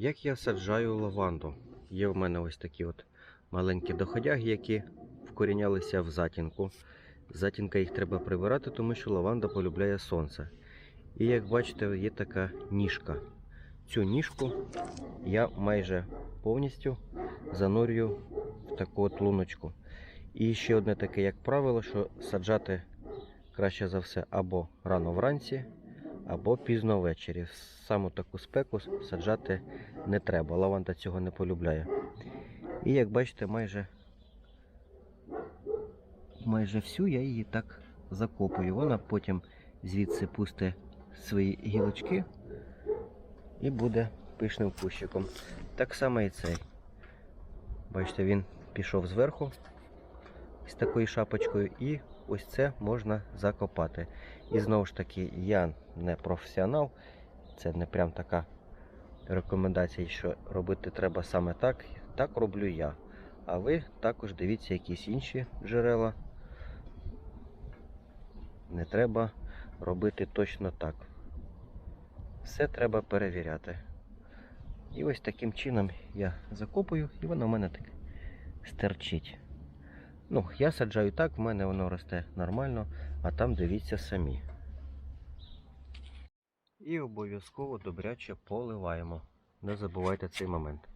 Як я саджаю лаванду? Є в мене ось такі от маленькі доходяги, які вкорінялися в затінку. Затінка їх треба прибирати, тому що лаванда полюбляє сонце. І як бачите, є така ніжка. Цю ніжку я майже повністю занурюю в таку от луночку. І ще одне таке, як правило, що саджати краще за все або рано вранці, або пізно ввечері. Саму таку спеку саджати не треба. Лаванда цього не полюбляє. І як бачите, майже, майже всю я її так закопую. Вона потім звідси пусте свої гілочки і буде пишним кущиком. Так само і цей. Бачите, він пішов зверху з такою шапочкою, і ось це можна закопати. І знову ж таки, я не професіонал, це не прям така рекомендація, що робити треба саме так. Так роблю я. А ви також дивіться якісь інші джерела. Не треба робити точно так. Все треба перевіряти. І ось таким чином я закопую, і воно в мене так стерчить. Ну, я саджаю так, в мене воно росте нормально, а там дивіться самі. І обов'язково добряче поливаємо. Не забувайте цей момент.